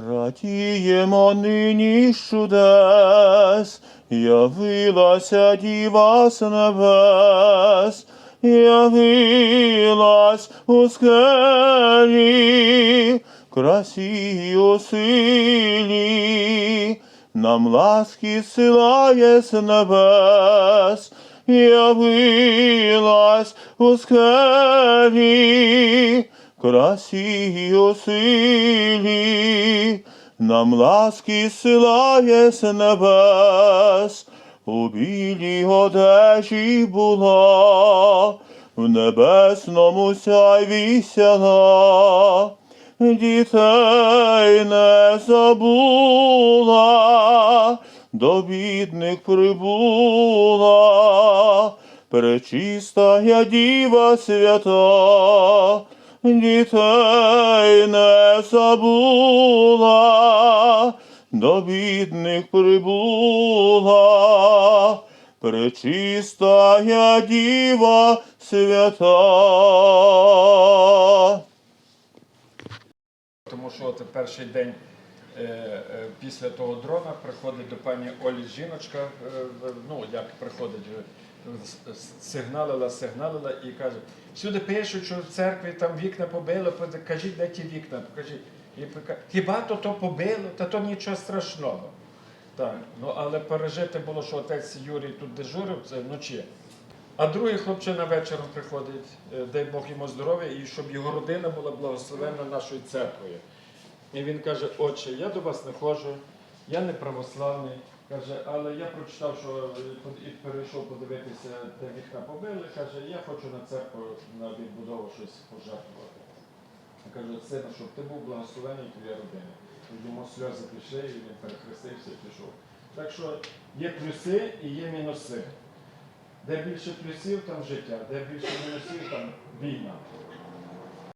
Радіємо нині чудес, явилася діва з небес, явилась у скелі, красі у силі, нам ласки силає з небес, явилась у скелі, красі у силі, нам ласки силає з небес, у білій одежі була, в небесному сяйві сяла, дітей не забула, до бідних прибула, пречистая діва свята, дітей не забула, до бідних прибула, пречистая діва свята. Тому що от перший день е, е, після того дрона приходить до пані Олі жіночка, е, ну як приходить, сигналила, сигналила і каже, всюди пишуть, що в церкві там вікна побило, кажіть, де ті вікна, покажіть. І Хіба то то побило, та то нічого страшного. Так, ну але пережити було, що отець Юрій тут дежурив це вночі. А другий хлопчина вечором приходить, е, дай Бог йому здоров'я, і щоб його родина була благословена нашою церквою. І він каже: Отче, я до вас не ходжу, я не православний. Каже, але я прочитав, що е, і перейшов подивитися, де вікна побили. Каже, я хочу на церкву на відбудову щось пожертвувати. Я кажу, сина, щоб ти був благословений твоя родина. Йому сльози пішли, і він перехрестився і пішов. Так що є плюси і є мінуси. Де більше плюсів, там життя, де більше мінусів, там війна.